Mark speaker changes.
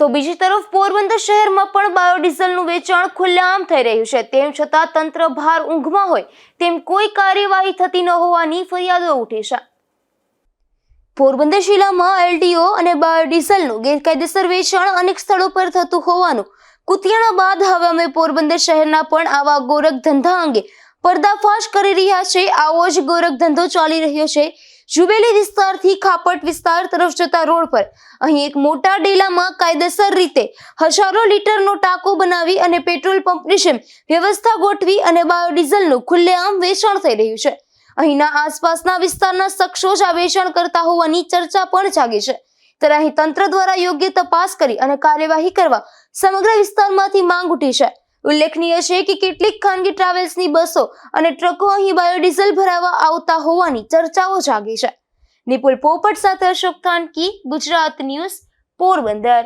Speaker 1: તો બીજી તરફ પોરબંદર શહેરમાં પણ બાયોડીઝલનું વેચાણ ખુલ્લેઆમ થઈ રહ્યું છે. તેમ છતાં તંત્ર ભાર ઊંઘમાં હોય તેમ કોઈ કાર્યવાહી થતી ન હોવાની ફરિયાદો ઉઠી છે. પોરબંદર જિલ્લામાં એલડીઓ અને બાયોડીઝલનું ગેરકાયદેસર વેચાણ અનેક સ્થળો પર થતું હોવાનું કુતિયાણા બાદ હવે અમે પોરબંદર શહેરના પણ આવા ગોરખ ધંધા અંગે પર્દાફાશ કરી રહ્યા છે. આવો જ ગોરખ ધંધો ચાલી રહ્યો છે. જુબેલી વિસ્તારથી ખાપટ વિસ્તાર તરફ જતા રોડ પર અહીં એક મોટા ડેલામાં કાયદેસર રીતે હજારો લીટરનો ટાંકો બનાવી અને પેટ્રોલ પંપની જેમ વ્યવસ્થા ગોઠવી અને બાયોડીઝલનું ખુલ્લેઆમ વેચાણ થઈ રહ્યું છે. અહીંના આસપાસના વિસ્તારના શખ્સો જ આ વેચાણ કરતા હોવાની ચર્ચા પણ જાગી છે. ત્યારે અહીં તંત્ર દ્વારા યોગ્ય તપાસ કરી અને કાર્યવાહી કરવા સમગ્ર વિસ્તારમાંથી માંગ ઉઠી છે. ઉલ્લેખનીય છે કે કેટલીક ખાનગી ટ્રાવેલ્સની બસો અને ટ્રકો અહીં બાયોડીઝલ ભરાવા આવતા હોવાની ચર્ચાઓ જાગી છે. નિપુલ પોપટ સાથે અશોક ખાનકી ગુજરાત ન્યૂઝ, પોરબંદર.